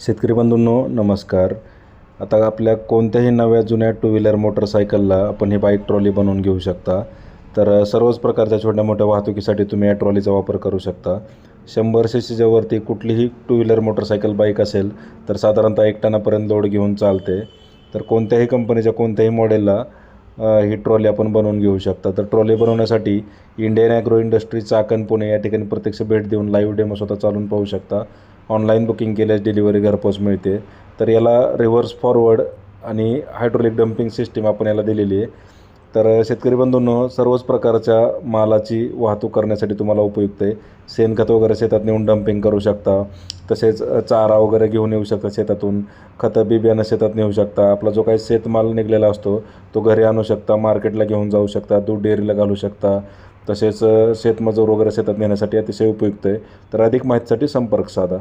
शेतकरी बंधूंनो नमस्कार. आता आपल्या कोणत्याही नव्या जुन्या टू व्हीलर मोटरसायकलला आपण ही बाईक ट्रॉली बनवून घेऊ शकता. तर सर्वच प्रकारच्या छोट्या मोठ्या वाहतुकीसाठी तुम्ही या ट्रॉलीचा वापर करू शकता. शंभर सी सीच्या वरती कुठलीही टू व्हीलर मोटरसायकल बाईक असेल तर साधारणतः एक टनापर्यंत लोड घेऊन चालते. तर कोणत्याही कंपनीच्या कोणत्याही मॉडेलला ही ट्रॉली आपण बनवून घेऊ शकता. तर ट्रॉली बनवण्यासाठी Indian agro industry Chakan Pune या ठिकाणी प्रत्यक्ष भेट देऊन लाईव्ह डेमो स्वतः चालून पाहू शकता. ऑनलाईन बुकिंग केल्यास डिलिव्हरी घरपोच मिळते. तर याला रिव्हर्स फॉरवर्ड आणि हायड्रोलिक डम्पिंग सिस्टीम आपण याला दिलेली आहे. तर शेतकरी बंधूंनो सर्वच प्रकारच्या मालाची वाहतूक करण्यासाठी तुम्हाला उपयुक्त आहे. शेणखत वगैरे शेतात नेऊन डम्पिंग करू शकता. तसेच चारा वगैरे घेऊन येऊ शकता शेतातून. खतं बी बियाणं शेतात नेऊ शकता. आपला जो काही शेतमाल निघलेला असतो तो घरी आणू शकता मार्केटला घेऊन जाऊ शकता दूध डेअरीला घालू शकता. तसेच शेतमजूर वगैरे शेतात नेण्यासाठी अतिशय उपयुक्त आहे. तर अधिक माहितीसाठी संपर्क साधा.